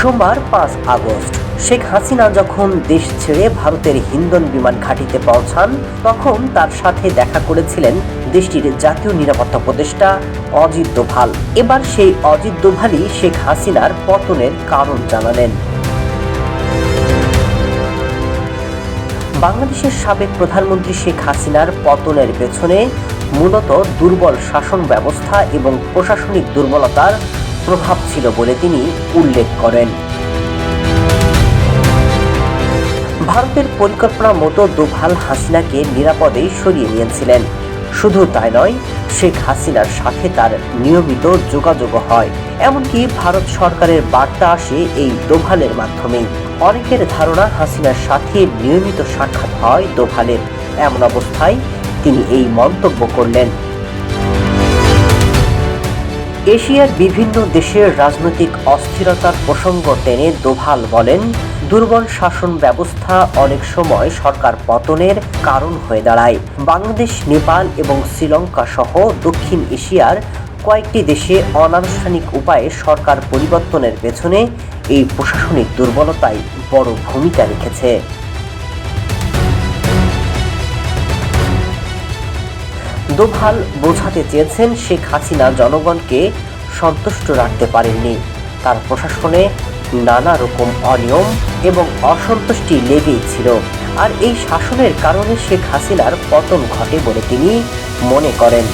সোমবার পাঁচ আগস্ট। শেখ হাসিনা যখন দেশ ছেড়ে ভারতের হিন্দন বিমান ঘাঁটিতে পৌঁছান, তখন তার সাথে দেখা করেছিলেন দেশটির জাতীয় নিরাপত্তা উপদেষ্টা অজিত দোভাল। এবার সেই অজিত দোভালই শেখ হাসিনার পতনের কারণ জানালেন। বাংলাদেশের সাবেক প্রধানমন্ত্রী শেখ হাসিনার পতনের পেছনে মূলত দুর্বল শাসন ব্যবস্থা এবং প্রশাসনিক দুর্বলতার প্রভাব ছিল বলে তিনি উল্লেখ করেন। ভারতের পরিকল্পনা মতো দোভাল হাসিনাকে নিরাপদে সরিয়ে নিয়েছিলেন। শুধু তাই নয়, শেখ হাসিনার সাথে তার নিয়মিত যোগাযোগ হয়। এমনকি ভারত সরকারের বার্তা আসে এই দোভালের মাধ্যমে। অনেকের ধারণা, হাসিনার সাথে নিয়মিত সাক্ষাৎ হয় দোভালের। এমন অবস্থায় তিনি এই মন্তব্য করলেন। এশিয়ার বিভিন্ন দেশের রাজনৈতিক অস্থিরতার প্রসঙ্গ টেনে দোভাল বলেন, দুর্বল শাসন ব্যবস্থা অনেক সময় সরকার পতনের কারণ হয়ে দাঁড়ায়। বাংলাদেশ, নেপাল এবং শ্রীলঙ্কা সহ দক্ষিণ এশিয়ার কয়েকটি দেশে অনানুষ্ঠানিক উপায়ে সরকার পরিবর্তনের পেছনে এই প্রশাসনিক দুর্বলতাই বড় ভূমিকা রেখেছে। দোভাল বোঝাতে চেয়েছেন শেখ হাসিনা জনগণকে সন্তুষ্ট রাখতে পারেননি। তার প্রশাসনে নানা রকম অনিয়ম এবং অসন্তুষ্টি লেগেই ছিল। আর এই শাসনের কারণে শেখ হাসিনার পতন ঘটে বলে তিনি মনে করেন।